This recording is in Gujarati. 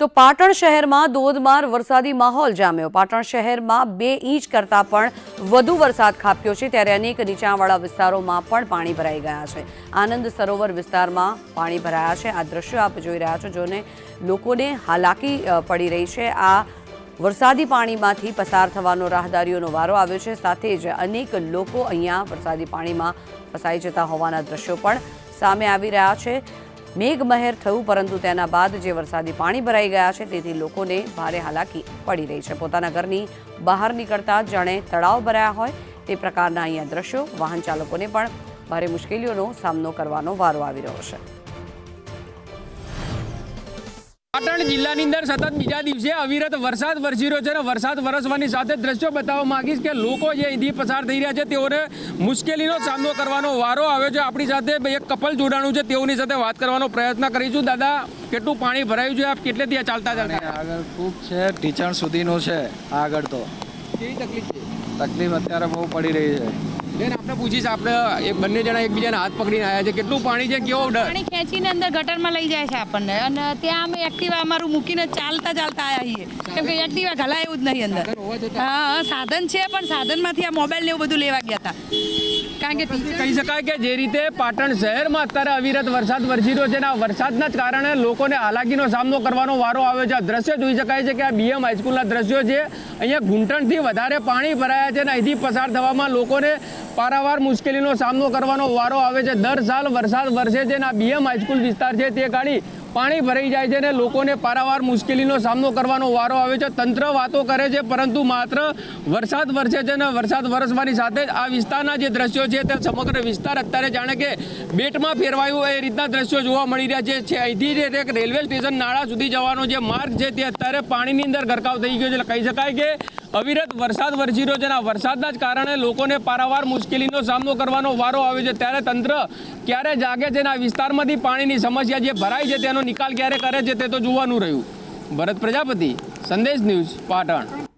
તો પાટણ શહેરમાં ધોધમાર વરસાદી માહોલ જામ્યો. પાટણ શહેરમાં બે ઇંચ કરતાં પણ વધુ વરસાદ ખાબક્યો છે. ત્યારે અનેક નીચાણવાળા વિસ્તારોમાં પણ પાણી ભરાઈ ગયા છે. આનંદ સરોવર વિસ્તારમાં પાણી ભરાયા છે. આ દ્રશ્યો આપ જોઈ રહ્યા છો, જોને લોકોને હાલાકી પડી રહી છે. આ વરસાદી પાણીમાંથી પસાર થવાનો રાહદારીઓનો વારો આવ્યો છે. સાથે જ અનેક લોકો અહીંયા વરસાદી પાણીમાં ફસાઈ જતા હોવાના દ્રશ્યો પણ સામે આવી રહ્યા છે. મેઘમહેર થયું, પરંતુ તેના બાદ જે વરસાદી પાણી ભરાઈ ગયા છે, તેથી લોકોને ભારે હાલાકી પડી રહી છે. પોતાના ઘરની બહાર નીકળતા જાણે તળાવ ભરાયા હોય, તે પ્રકારના અહીંયા દ્રશ્યો વાહન ચાલકોને પણ ભારે મુશ્કેલીઓનો સામનો કરવાનો વારો આવી રહ્યો છે. પાટણ જિલ્લાની અંદર સતત બીજા દિવસે અવિરત વરસાદ વરસી રહ્યો છે અને વરસાદ વરસવાની સાથે દ્રશ્યો બતાવવા માંગીશ કે લોકો જે અહીંથી પસાર થઈ રહ્યા છે તેઓને મુશ્કેલીનો સામનો કરવાનો વારો આવ્યો છે. આપણી સાથે એક કપલ જોડાણું છે તેઓની સાથે વાત કરવાનો પ્રયત્ન કરીશું. દાદા કેટલું પાણી ભરાયું છે? આપ કેટલે ત્યાં ચાલતા ચાલતા? આગળ ખૂબ છે ઢીચણ સુધીનું છે આગળ તો. કેવી તકલીફ છે? તકલીફ અત્યારે બહુ પડી રહી છે. બેન આપણે પૂછીશ આપણે એ બંને જણા એકબીજાને હાથ પકડીને આવ્યા છે. કેટલું પાણી છે કેવો પાણી ખેંચીને અંદર ગટરમાં લઈ જાય છે આપણને. અને ત્યાં અમે એક્ટિવા અમારું મૂકીને ચાલતા ચાલતા આવ્યા છીએ. કેમ કે એક્ટિવા ઘલાય એવું જ નહીં અંદર. હા સાધન છે પણ સાધનમાંથી આ મોબાઈલ ને એવું બધું લેવા ગયા હતા. કારણ કે કહી શકાય કે જે રીતે પાટણ શહેરમાં અત્યારે અવિરત વરસાદ વરસી રહ્યો છે અને આ વરસાદના જ કારણે લોકોને હાલાકીનો સામનો કરવાનો વારો આવ્યો છે. આ દ્રશ્ય જોઈ શકાય છે કે આ બીએમ હાઈસ્કૂલના દ્રશ્યો છે. અહીંયા ઘૂંટણથી વધારે પાણી ભરાયા છે અને અહીંથી પસાર થવામાં લોકોને પારાવાર મુશ્કેલીનો સામનો કરવાનો વારો આવે છે. દર સાલ વરસાદ વરસે છે અને આ બીએમ હાઈસ્કૂલ વિસ્તાર છે, તે ગાડી પાણી ભરાઈ જાય છે અને લોકોને પારાવાર મુશ્કેલીનો સામનો કરવાનો વારો આવે છે. તંત્ર વાતો કરે છે, પરંતુ માત્ર વરસાદ વરસે છે અને વરસાદ વરસવાની સાથે જ આ વિસ્તારના જે દ્રશ્યો છે તે સમગ્ર વિસ્તાર અત્યારે જાણે કે બેટમાં ફેરવાયું એ રીતના દ્રશ્યો જોવા મળી રહ્યા છે. અહીંથી જે એક રેલવે સ્ટેશન નાળા સુધી જવાનો જે માર્ગ છે તે અત્યારે પાણીની અંદર ગરકાવ થઈ ગયો છે. કહી શકાય કે અવિરત વરસાદ વરસી રહ્યો છે અને આ વરસાદના જ કારણે લોકોને પારાવાર મુશ્કેલીનો સામનો કરવાનો વારો આવે છે. ત્યારે તંત્ર ક્યારે જાગે છે અને આ વિસ્તારમાંથી પાણીની સમસ્યા જે ભરાય છે તેનો નિકાલ ક્યારે કરે છે તે તો જોવાનું રહ્યું. ભરત પ્રજાપતિ, સંદેશ ન્યૂઝ પાટણ.